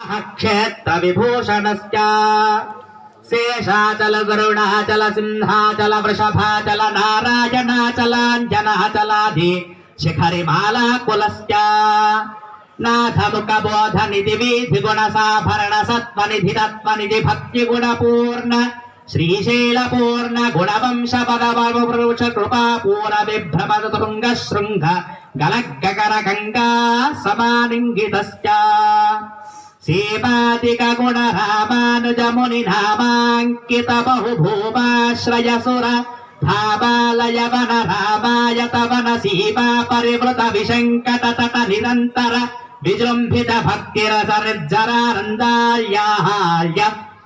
क्षेत्र विभूषणश्च शेषाचल गरुडाचल सिंहाचल वृषभाचल नारायणाचलाञ्जनाचलाधि शिखरिमाला कुलश्च नाथमुखबोध निधि विधि गुणसाभरण सत्त्वनिधि तत्त्वनिधि भक्तिगुणपूर्ण श्रीशैलपूर्ण गुणवंश पदवृष कृपापूर्ण बिभ्रमद तुङ्ग शृङ्ग गलगकर गङ्गा శ్రీపాదికగుణరామానుజముని నామాంకిత బహుభూమాశ్రయసుర భావాలయ వన రామాయ తవన సీమా పరివృత విశంకట తట నిరంతర విజృంభిత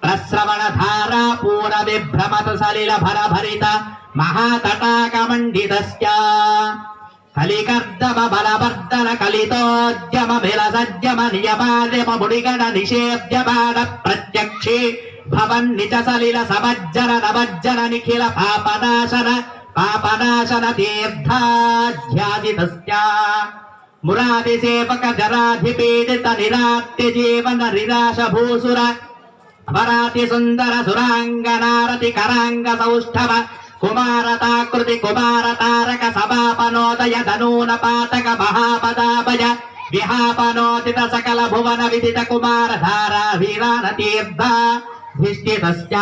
ప్రశ్రవణ ధారా పూర విభ్రమత సలిల భరభరిత మహాతటాకమండిత కలికర్దమ బలవర్ధన కలితోద్యమ విలసద్యమ నియమాద్యమ ముడిగణ నిషేద్యమాన ప్రత్యక్షి భవన్నిచ సలిల సమజ్జన నవజ్జన నిఖిల పాపనాశన పాపనాశన తీర్థాధ్యాదితస్య మురాది సేవక జరాధిపీడిత నిరాత్య జీవన నిరాశ భూసుర వరాతి సుందర సురాంగ నారతి కరాంగ సౌష్ఠవ కుమారతాకృతి కుమార తారక సభాపనోదయ ధనూన పాతక మహాపదాభయ విహాపనోదిత సకల భువన విదిత కుమార ధారా వీరాన తీర్థ ధిష్ఠితస్య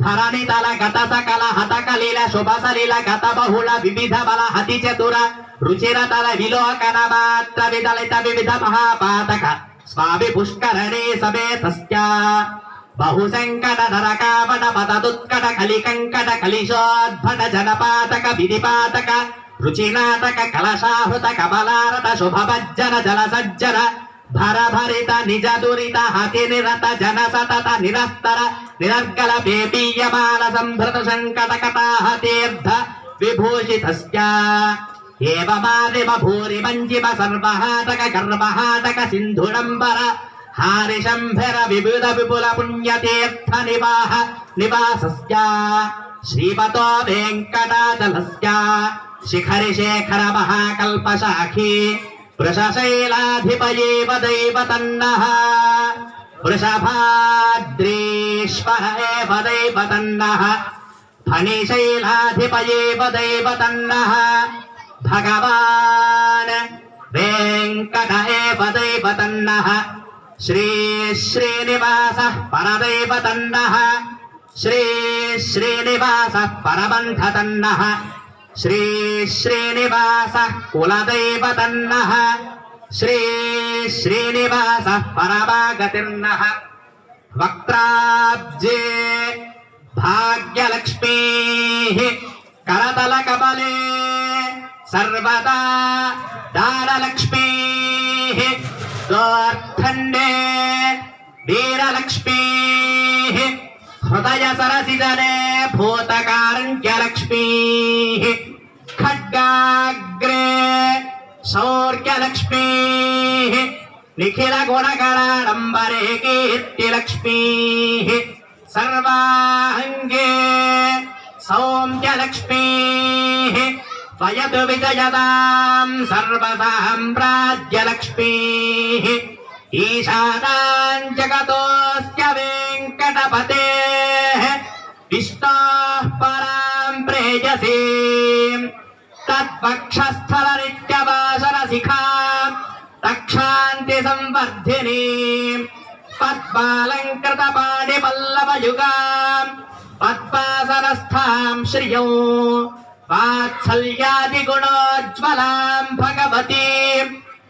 ధరణి తల గత సకల హత కలిల శుభ సలిల గత బహుళ వివిధ బల హతి చతుర రుచిర తల విలోకన మాత్ర విదలిత వివిధ మహాపాతక. స్వామి పుష్కరణే సమేతస్య बहुसङ्कटधरकापटपदुत्कट कलिकङ्कट कलिशोद्भट जनपातक विधिपातक रुचिनाटक कलशाहृत जल सज्जन भर भरभरित निज दुरीत हति निरत जन सतत निरस्तर निरर्गल बेपीयमाल संभृत सङ्कटकटा हतीर्ध विभूषितस्या। एवमादिव भूरिमञ्जिव सर्वहातक गर्वहाटक सिंधुडंबर हरिशंभर विबुध विपुल पुण्यतीर्थ निवाह निवास श्रीमतो वेकटाचल शिखरी शेखर महाकल्पशाखी वृषशैलाधिपयेव दैवतन्नः वृषभाद्रीश्वः एव दैवतन्नः फणिशैलाधिपयेव दैवतन्नः भगवान् वेङ्कट एव श्री श्रीनिवासः परदैवतन्नः श्री श्रीनिवास परबंध परबन्धतन्नः श्री श्रीनिवासः कुलदैवतन्नः श्री श्रीनिवास श्रीनिवासः परमागतिर्नः भाग्यलक्ष्मी करतल करतलकमले सर्वदा दानलक्ष्मी। गोर्खण्डे वीरलक्ष्मीः हृदय सरसी सरसिजने भूतकारङ्क्यलक्ष्मीः खड्गाग्रे शौर्यलक्ष्मीः निखिलगुणकराडम्बरे कीर्तिलक्ष्मीः सर्वाङ्गे सौम्यलक्ष्मीः स्वयतु विजयताम् सर्वसाम्राज्यलक्ष्मीः ईशानाम् जगतोऽस्य वेङ्कटपतेः विष्णाः पराम् प्रेयसी। तत्पक्षस्थलनित्यवासरशिखा रक्षान्ति संवर्धिनी। पद्मालङ्कृतपाणिपल्लवयुगाम् पद्मासनस्थाम् श्रियौ। వాత్సల్యాది గుణోజ్వలాం భగవతి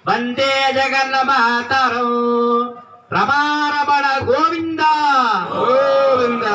వందే జగన్న మాతరు రమారమణ గోవింద గోవింద